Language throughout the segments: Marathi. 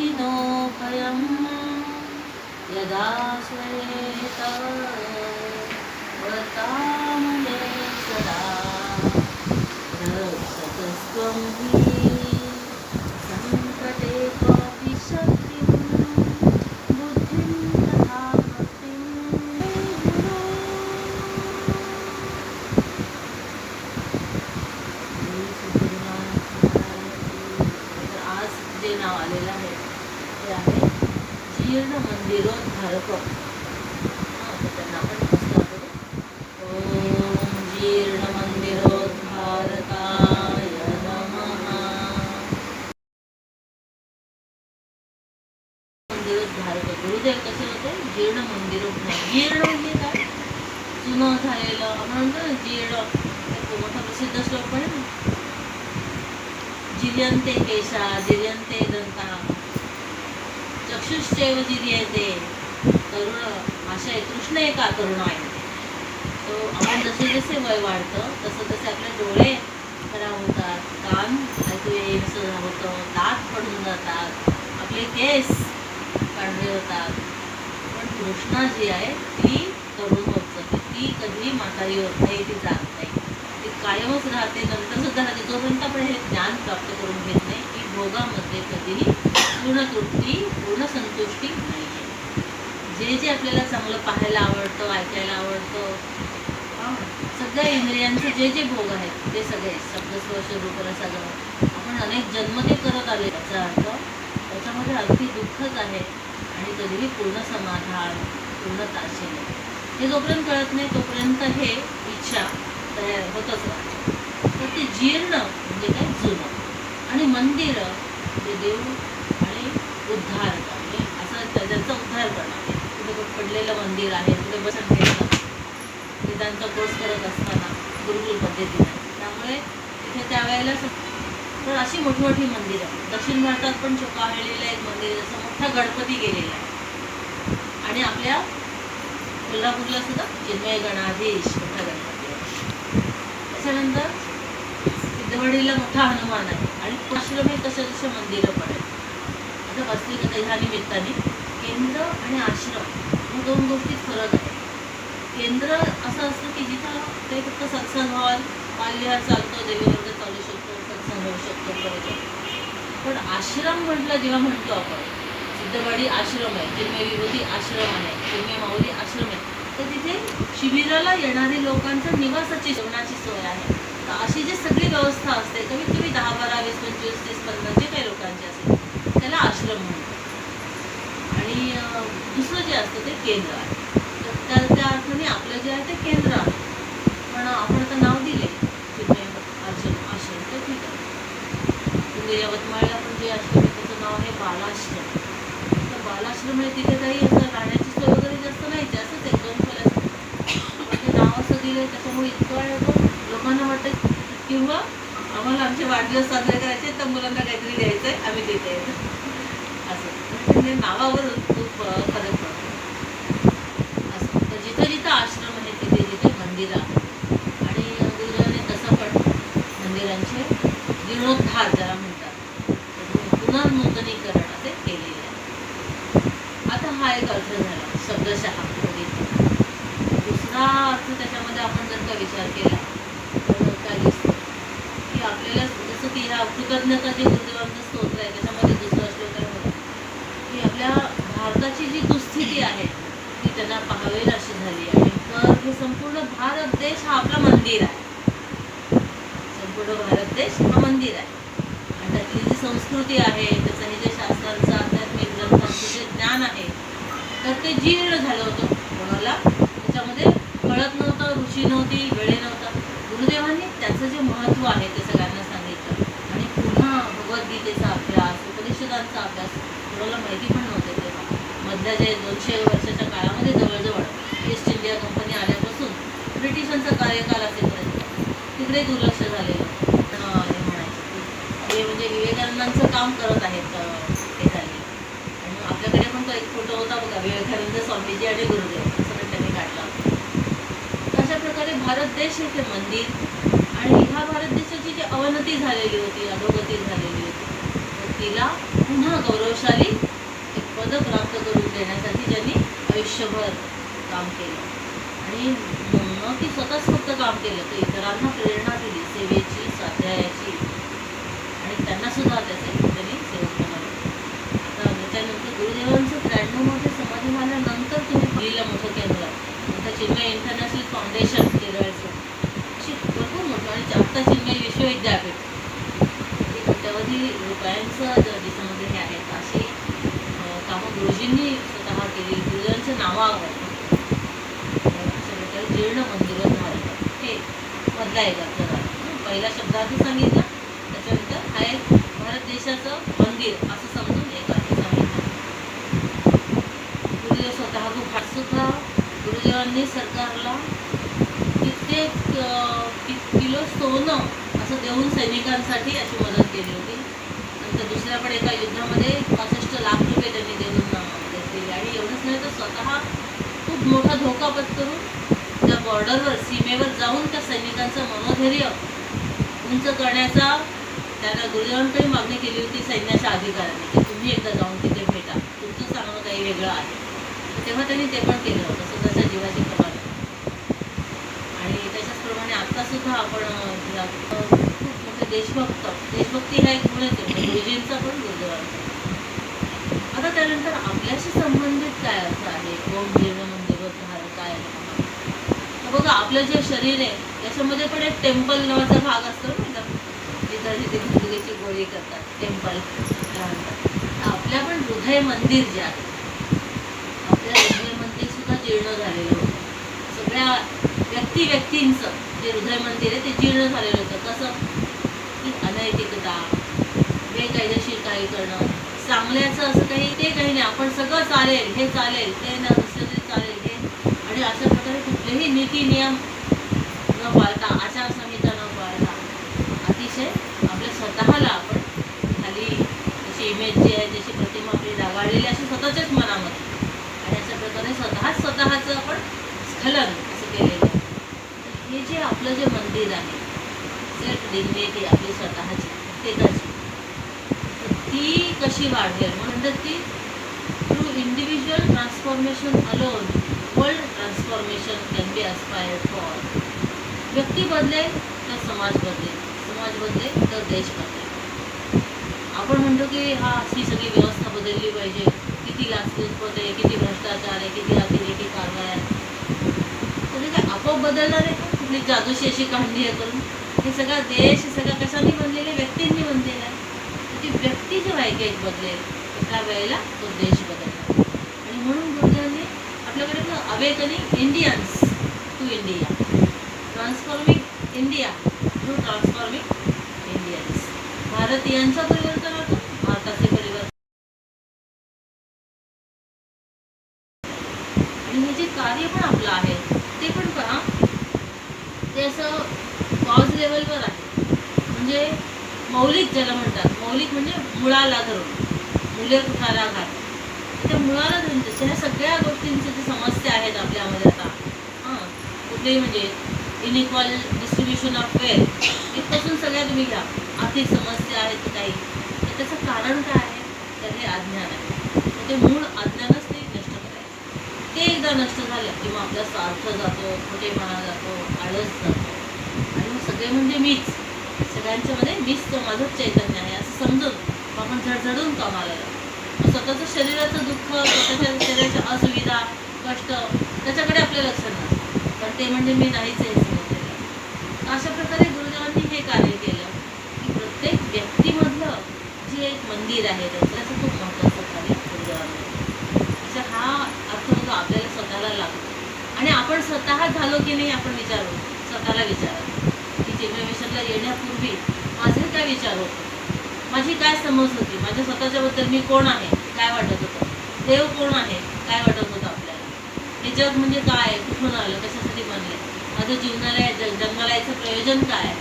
नो यदा श्वेत वर्तामले सदा रक्षतस्त्वं हि सङ्कटे कापि शक्तिं बुद्धिं तथा भक्तिं। आज जे नाव आलेलं आहे आहे जीर्ण मंदिरोद्धारक त्यांना आपण जीर्ण मंदिरोद्धारकाय मंदिरोद्धारक गुरुदेव कसे होते? जीर्ण मंदिरोद्धार जीर्ण म्हणजे काय? जुनं झालेलं आपण म्हणतो जीर्ण. मोठा प्रसिद्ध श्लोक पण आहे केशा जिर्यन्ते दंता. चक्षुश्चैव जिर्यते तरुण आशय कृष्ण एका आहे। तो आपण जसे जसे वय वाढतं तसं तसे आपले डोळे खराब होतात कान ऐकू येईनसं होतं दात पडून जातात आपले केस पांढरे होतात। पण कृष्णा जी आहे ती तरुण होत जाते ती कधी म्हातारी होत नाही ती जात नाही। ती कायमच राहते नंतर सुद्धा राहते जोपर्यंत आपण हे ज्ञान प्राप्त करून घेत नाही भोगामध्ये कधीही पूर्ण तृप्ती पूर्ण संतुष्टी नाही आहे जे जे आपल्याला चांगलं पाहायला आवडतं ऐकायला आवडतं सगळ्या इंद्रियांचे जे जे भोग आहेत ते सगळे शब्दस्पर्श रूपरसागं आपण अनेक जन्म ते करत आले याचा अर्थ त्याच्यामध्ये अगदी दुःखच आहे आणि कधीही पूर्ण समाधान पूर्ण ताशे हे जोपर्यंत कळत नाही तोपर्यंत हे इच्छा तयार होतच राहते. तर ते जीर्ण म्हणजे काय जुनं आणि मंदिर ते देव आणि उद्धार म्हणजे असं त्या- त्यांचा उद्धार करणार कुठे पडलेलं मंदिर आहे कुठे बसन ते त्यांचा कोर्स करत असताना गुरुकुल पद्धतीने. त्यामुळे तिथे त्यावेळेला तर अशी मोठी मोठी मंदिरं. दक्षिण भारतात पण चोकावलेलं एक मंदिर जसं मोठा गणपती गेलेला आहे. आणि आपल्या कोल्हापूरला सुद्धा चिन्मय गणाधीश मोठा गणपती त्याच्यानंतर सिद्धवाडीला मोठा हनुमान आहे. आणि आश्रम हे तसे तसे मंदिरं पण आहेत. आता वास्तविकता ह्या निमित्ताने केंद्र आणि आश्रम ह्या दोन गोष्टीत फरक आहे केंद्र असं असतं की जिथं ते फक्त सत्संग हॉल पाल्य चालतो देवीवर्ग चालू शकतो सत्संग होऊ शकतो बरोबर पण आश्रम म्हटलं जेव्हा म्हणतो आपण सिद्धवाडी आश्रम आहे चिन्मय विभूती आश्रम आहे चिन्मय माऊली आश्रम आहे तर तिथे शिबिराला येणारे लोकांचं निवासाची जेवणाची सोय आहे. तर अशी जी सगळी व्यवस्था असते कमीत कमी दहा बारा वीस पंचवीस तीस पन्नास जे काही लोकांची असेल त्याला आश्रम म्हणतात. आणि दुसरं जे असतं ते केंद्र आहे. तर त्या त्या अर्थाने आपलं जे आहे ते केंद्र आहे. पण आपण आता नाव दिले तिथे आश्रम आश्रम तर ठीक आहे. यवतमाळला पण जे आश्रम आहे त्याचं नाव आहे बालाश्रम. तर बालाश्रम आहे तिथे काही असं राहण्याची सोय वगैरे जास्त नाही जास्त ते दोन खोल्या पण ते नाव असं दिलं त्याच्यामुळे इतकं आहे वाटतं किंवा आम्हाला आमचे वाढदिवस साजरे करायचे तर मुलांना काहीतरी द्यायचं आहे आम्ही तिथे येतो असं. म्हणजे नावावरून खूप फरक पडतो. असं. तर जिथं जिथं आश्रम आहे तिथे तिथे मंदिरं आहेत. आणि गुरुदेवाने तसं पण मंदिरांचे जीर्णोद्धार ज्याला म्हणतात तर पुनर्नूतनीकरण असे केलेले आहे. आता हा एक अर्थ झाला शब्दशः. दुसरा अर्थ त्याच्यामध्ये आपण जर का विचार केला तर की आपल्याला जसं की ह्या कृतज्ञता जे गुरुदेवांचं स्तोत्र आहे त्याच्यामध्ये दुसरं असलं तर की आपल्या भारताची जी दुःस्थिती आहे ती त्यांना पाहावेल अशी झाली आहे. तर हे संपूर्ण भारत देश हा आपला मंदिर आहे. संपूर्ण भारत देश हा मंदिर आहे. आणि त्यातली जी संस्कृती आहे त्याचं हे जे शास्त्रांचं आध्यात्मिक ग्रंथांचं जे ज्ञान आहे तर ते जीर्ण झालं होतं. कोणाला? त्याच्यामध्ये कळत नव्हतं ऋषी नव्हती वेळे नव्हती. गुरुदेवांनी त्याचं जे महत्त्व आहे ते सगळ्यांना सांगितलं. आणि पुन्हा भगवद्गीतेचा अभ्यास उपनिषदांचा अभ्यास कोणाला माहिती पण नव्हते तेव्हा. मधल्या जे दोनशे वर्षाच्या काळामध्ये जवळजवळ ईस्ट इंडिया कंपनी आल्यापासून ब्रिटिशांचा कार्यकाल असेपर्यंत तिकडे दुर्लक्ष झालेलं. हे म्हणायचं. ते हे म्हणजे विवेकानंदांचं काम करत आहेत हे झाले आणि आपल्याकडे पण तो एक फोटो होता बघा विवेकानंद स्वामीजी आणि गुरुदेव असं पण त्यांनी काढला होता अशा प्रकारे भारत देश हे मंदिर आणि ह्या भारत देशाची जी अवनती झालेली होती अधोगती झालेली होती तर तिला पुन्हा गौरवशाली एक पद प्राप्त करून देण्यासाठी ज्यांनी आयुष्यभर काम केलं. आणि न ती स्वतःच फक्त काम केलं तर इतरांना प्रेरणा दिली सेवेची स्वाध्यायाची. आणि त्यांना सुद्धा त्याचे त्यांनी सेवक बनवलं आता त्याच्यानंतर गुरुदेवांचं त्र्याण्णवमध्ये समाधी झाल्यानंतर तुम्ही दिल्लीला मोठं केंद्र नंतर चिन्मय देशात फाउंडेशन केरळचं अशी भरपूर मोठं आणि आत्ता चिन्मय विश्वविद्यापीठ. हे कोट्यावधी रुपयांचं ज- हे आहेत. अशी कामं गुरुजींनी स्वतः केली. गुरुजींच्या नावावर. अशा प्रकारे जीर्ण मंदिर भारत हे मधला एक अर्थ झाला पहिल्या शब्दार्थ सांगितलं. त्याच्यानंतर हा एक भारत देशाचं मंदिर असं समजून एक अर्थ सांगितलं. गुरुदेव स्वतः खूप सुद्धा गुरुदेवांनी सरकारला ते किलो सोनं असं देऊन सैनिकांसाठी अशी मदत केली होती. नंतर दुसऱ्या पण एका युद्धामध्ये पासष्ट लाख रुपये त्यांनी देऊन अं, मदत केली. आणि एवढंच नाही तर स्वतः खूप मोठा धोका पत्करून त्या बॉर्डरवर सीमेवर जाऊन त्या सैनिकांचं मनोधैर्य उंच करण्याचा त्यांना गुरुदेवांकडे मागणी केली होती सैन्याच्या अधिकाऱ्यांनी की तुम्ही एकदा जाऊन तिथे भेटा. तुमचं सांगणं काही वेगळं आहे. तेव्हा त्यांनी ते पण केलं होतं. स्वतःच्या जीवाची पर्वा त्याच्याचप्रमाणे आता सुद्धा आपण खूप मोठे देशभक्त देशभक्ती हा एक गुणच म्हणजे गुरुजींचा पण गुरुदेवांचा आता त्यानंतर आपल्याशी संबंधित काय अर्थ आहे? ओम जीर्ण मंदिर काय बघा आपलं जे शरीर आहे त्याच्यामध्ये पण एक टेम्पल नावाचा भाग असतो ना जिथं जिथे गुडघेची गोळी करतात टेम्पल. आपल्या पण हृदय मंदिर जे आहे आपल्या हृदय मंदिर सुद्धा जीर्ण झालेलं होतं. सगळ्या व्यक्ती व्यक्तींचं जे हृदय मंदिर आहे ते जीर्ण झालेलं होतं. कसं? की अनैतिकता बेकायदेशीर काही करणं चांगल्याचं असं काही ते काही नाही. आपण सगळं चालेल हे चालेल ते न नसलं तरी चालेल हे. आणि अशा प्रकारे कुठलेही नीती नियम न पाळता आचारसंहिता न पाळता अतिशय आपल्या स्वतःला आपण खाली जशी इमेज जी आहे जशी प्रतिमा आपली दागाळलेली अशी स्वतःच्याच मनामध्ये. आणि अशा प्रकारे स्वतःच स्वतःचं आपण स्खलन असं केलेलं आहे तर हे जे आपलं जे मंदिर आहे सेल्फ डिग्नेटी आपली स्वतःची प्रत्येकाची तर ती कशी वाढेल म्हणतात की through individual transformation alone world transformation can be aspire for व्यक्ती बदले तर समाज बदले समाज बदले तर देश बदले. आपण म्हणतो की हा अशी सगळी व्यवस्था बदलली पाहिजे. किती लाचलुचपत आहे किती भ्रष्टाचार आहे किती अतिरेकी कारवाया आहे. तर काय आपोआप बदलणार आहे का कुठली जादूशी अशी काढली आहे करून. हे सगळा देश हे सगळा कशाने बनलेला व्यक्तींनी बनलेला आहे. ती व्यक्ती जेव्हा एक एक बदलेल. त्या वेळेला तो देश बदलला. आणि म्हणून गुरुदेवांनी आपल्याकडे पण awakening Indians to India transforming India to transforming Indians भारतीयांचा परिवर्तन होतो भारताचे परिवर्तन आणि हे जे कार्य पण आपलं आहे ते पण पहा ते असं कॉज लेवलवर आहे. म्हणजे मौलिक ज्याला म्हणतात मौलिक म्हणजे मुळाला धरून. मुले कुठाला घात त्या मुळाला धरून त्या सगळ्या गोष्टींच्या ज्या समस्या आहेत आपल्यामध्ये आता हां कुठलेही म्हणजे इनइक्वल डिस्ट्रीब्युशन ऑफ वेल्थ इथपासून सगळ्या तुम्ही घ्या. आर्थिक समस्या आहेत काही तर त्याचं कारण काय आहे? तर हे अज्ञान आहे. तर ते मूळ अज्ञानच ते नष्ट करायचं. ते एकदा नष्ट झालं किंवा आपला स्वार्थ जातो खोटेपणा जातो आळस जातो. सगळे म्हणजे मीच. सगळ्यांच्यामध्ये मीच तो माझंच चैतन्य आहे असं समजून आपण झडझडून कामाला लागतो मग स्वतःचं शरीराचं दुःख स्वतःच्या शरीराच्या असुविधा कष्ट त्याच्याकडे आपलं लक्ष नसतं. पण ते म्हणजे मी नाहीच आहे समजलेलं तर अशा प्रकारे गुरुदेवांनी हे कार्य केलं. की प्रत्येक व्यक्तीमधलं जे एक मंदिर आहे त्याचं खूप महत्त्वाचं कार्य गुरुदेवांनी असा म्हणजे हा अर्थ होतो आपल्याला स्वतःला लागतो. आणि आपण स्वतः झालो की नाही आपण विचारू. स्वतःला विचारा की चिन्मय येण्यापूर्वी माझे काय विचार होते? माझी काय समज होती? माझ्या स्वतःच्याबद्दल मी कोण आहे? काय वाटत होतं? देव कोण आहे? काय वाटत होतं आपल्याला? हे जग म्हणजे काय? कुठून आलं? कशासाठी बनलं माझं जीवनाला या जग जन्माला याचं प्रयोजन काय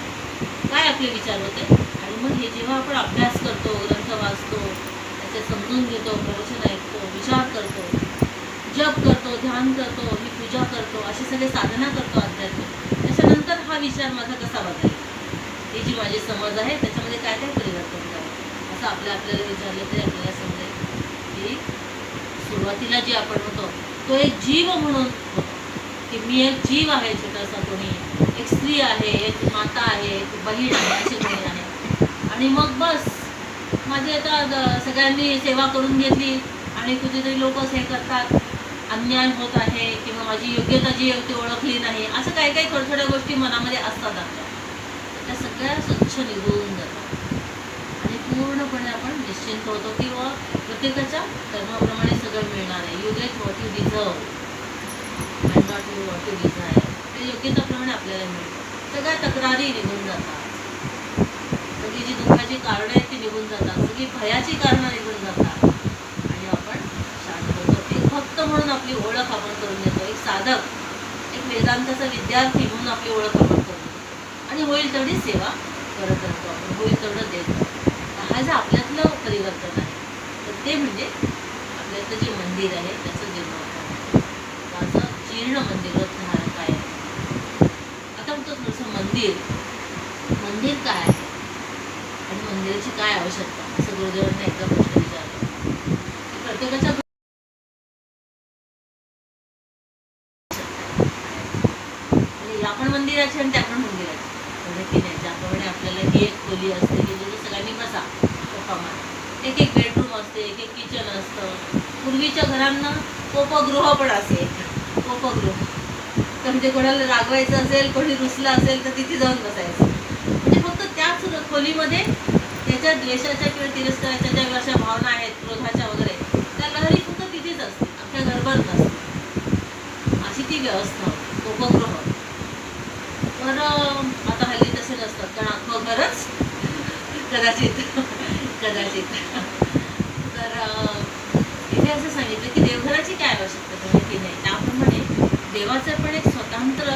काय आपले विचार होते? आणि मग हे जेव्हा आपण अभ्यास करतो ग्रंथ वाचतो त्याचे समजून घेतो प्रवचन ऐकतो विचार करतो जप करतो ध्यान करतो मी पूजा करतो अशी सगळे साधना करतो अध्यात्मिक त्याच्यानंतर हा विचार माझा कसा बदलेल? हे जी माझी समज आहे त्याच्यामध्ये काय काय परिवर्तन करावं असं आपल्या आपल्याला विचारलं तरी आपल्याला सुरुवातीला जे आपण होतो तो एक जीव म्हणून की मी एक जीव आहे छोटासा कोणी एक स्त्री आहे एक माता आहे एक बहीण आहे अशी कोणी आहे. आणि मग बस माझी आता सगळ्यांनी सेवा करून घेतली आणि कुठेतरी लोक हे करतात. अन्याय होत आहे किंवा माझी योग्यता जी आहे ती ओळखली नाही असं काही काही थोड्या थोड्या गोष्टी मनामध्ये असतात आपल्या. त्या सगळ्या स्वच्छ निघून जातात. आणि पूर्णपणे आपण निश्चिंत होतो की व प्रत्येकाच्या कर्माप्रमाणे सगळं मिळणार आहे. You get what you deserve and not you what you desire ते योग्यताप्रमाणे आपल्याला मिळतं. सगळ्या तक्रारी निघून जातात. सगळी जी दुःखाची कारणं आहेत ती निघून जातात. सगळी भयाची कारणं निघून जातात आणि आपण शांत होतो एक भक्त म्हणून आपली ओळख आपण करून देतो. एक साधक एक वेदांताचा विद्यार्थी म्हणून आपली ओळख आपण करतो आणि होईल तेवढी सेवा करत राहतो आपण. होईल तेवढं देतो हा जे आपल्यातलं परिवर्तन आहे तर ते म्हणजे आपल्यातलं जे मंदिर आहे त्याचं जीर्णोद्धार माझं जीर्ण मंदिरोद्धार काय आहे? आता म्हणतो थोडंसं मंदिर. मंदिर काय आहे? आणि मंदिराची काय आवश्यकता? असं गुरुदेवांना एकदा प्रश्न विचारला. की प्रत्येकाच्या आपण मंदिराची आणि त्या पण मंदिराची म्हणजे की नाही ज्याप्रमाणे आपल्याला ही एक खोली असते की जिथे सगळ्यांनी बसा गप्पा मारा. एक एक बेडरूम असते एक एक किचन असतं. पूर्वीच्या घरांना कोपगृह पण असे. कोपगृह. तर म्हणजे कोणाला रागवायचं असेल कोणी रुसलं असेल तर तिथे जाऊन बसायचं. म्हणजे फक्त त्याच खोलीमध्ये त्याच्या द्वेषाच्या किंवा तिरस्काराच्या ज्या अशा भावना आहेत क्रोधाच्या वगैरे त्या लहरी फक्त तिथेच असते आपल्या घरभर नसते अशी ती व्यवस्था होती. तर आता हल्ली तसे नसतात कारण अख्खं घरच कदाचित कदाचित. तर इथे असं सांगितलं की देवघराची काय आवश्यकता तुम्ही की नाही? त्याप्रमाणे देवाचं पण एक स्वतंत्र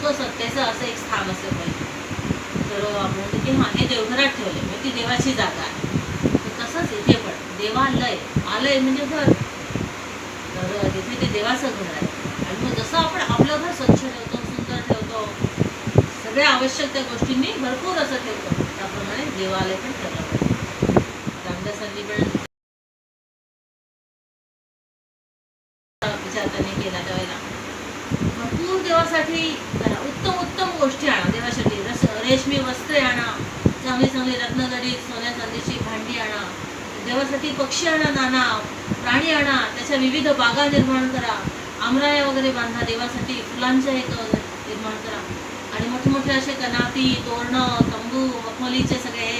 स्वसत्तेचं असं एक स्थान असं पाहिजे. तर आपण म्हणतो की हां हे देवघरात ठेवले म्हणजे ती देवाची जागा आहे. तर तसंच इथे पण देवालय आलय म्हणजे घर. तर तिथे ते देवाचं घर आहे आणि मग जसं आपण आपलं घर स्वच्छ ठेवतो सुंदर ठेवतो सगळ्या आवश्यक त्या गोष्टींनी भरपूर असं ठेवतो त्याप्रमाणे देवालय पण ठेवलं रामदासांनी पण विचार त्यांनी केला त्यावेळेला भरपूर देवासाठी करा. उत्तम उत्तम गोष्टी आणा देवासाठी. रस रेशमी वस्त्रे आणा. चांगली चांगली रत्नजडीत सोन्या चांदीची भांडी आणा. देवासाठी पक्षी आणा नाना प्राणी आणा. त्याच्या विविध बागा निर्माण करा. आमराया वगैरे बांधा. देवासाठी फुलांच्या एक निर्माण करा. आणि मोठमोठे असे कनाती तोरणं तंबू मखमलीचे सगळे हे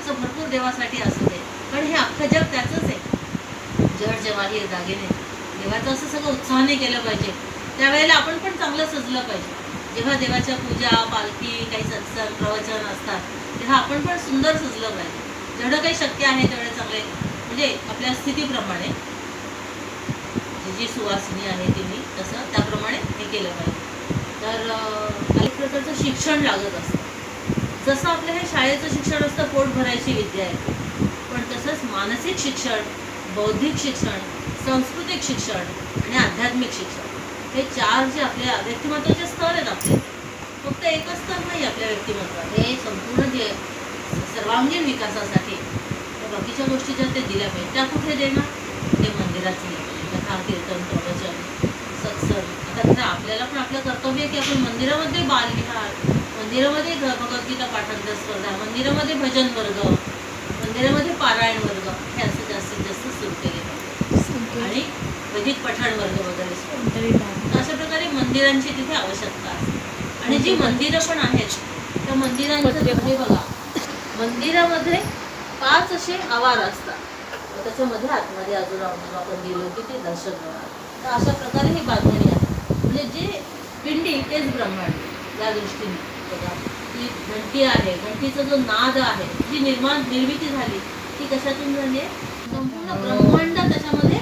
असं भरपूर देवासाठी असू दे पण हे अख्खं जग त्याचंच आहे. जड जवाही दागिने. देवाचं असं सगळं उत्साहाने केलं पाहिजे. त्यावेळेला आपण पण चांगलं सजलं पाहिजे. जेव्हा देवाच्या पूजा पालखी काही सत्संग प्रवचन असतात तेव्हा आपण पण सुंदर सजलं पाहिजे. जेवढं काही शक्य आहे तेवढे चांगले म्हणजे आपल्या स्थितीप्रमाणे जी जी सुवासिनी आहे तिने तसं त्याप्रमाणे हे केलं पाहिजे. तर अनेक प्रकारचं शिक्षण लागत असतं. जसं आपलं हे शाळेचं शिक्षण असतं पोट भरायची विद्या आहे. पण तसंच मानसिक शिक्षण बौद्धिक शिक्षण सांस्कृतिक शिक्षण आणि आध्यात्मिक शिक्षण हे चार जे आपल्या व्यक्तिमत्वाचे स्तर आहेत आपले फक्त एकच स्तर नाही आपल्या व्यक्तिमत्वात हे संपूर्ण जे सर्वांगीण विकासासाठी बाकीच्या गोष्टी ज्या ते दिल्या पाहिजे त्या कुठे देणार? ते मंदिरात पाहिजे कथा कीर्तन प्रवचन. आपल्याला पण आपलं कर्तव्य की आपण मंदिरामध्ये बालविहार मंदिरामध्ये भगवद्गीता पाठांतर स्पर्धा मंदिरामध्ये भजन वर्ग मंदिरामध्ये पारायण वर्ग हे असं जास्तीत जास्त सुरू केले पाहिजे. आणि वैदिक पठण वर्ग वगैरे अशा प्रकारे मंदिरांची तिथे आवश्यकता असते आणि जी मंदिरं पण आहेत त्या मंदिरांचं हे बघा मंदिरामध्ये पाच असे आवार असतात. व त्याच्यामध्ये आतमध्ये अजून आपण आपण गेलो की ते दर्शन होणार. तर अशा प्रकारे ही बांधणी आहे. म्हणजे जे पिंडी तेच ब्रह्मांड या दृष्टीने. बघा ती घंटी आहे. घंटीचा जो नाद आहे जी निर्माण निर्मिती झाली ती कशातून झाली आहे? संपूर्ण ब्रह्मांड त्याच्यामध्ये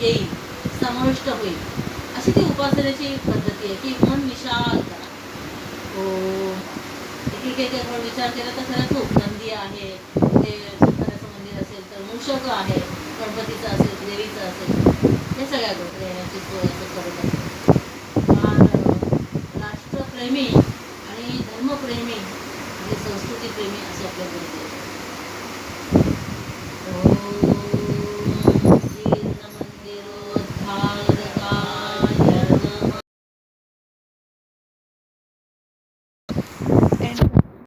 येईल समाविष्ट होईल. अशी ती उपासनेची पद्धती आहे की मन विशाल करा. हो. एक एक आपण विचार केला तर खरंच खूप नंदी आहे असेल आहे गणपतीचं असेल देवीचं असेल हे सगळ्या गोष्टी सोय असं करत असते राष्ट्रप्रेमी आणि धर्मप्रेमी आणि संस्कृतीप्रेमी असे आपल्या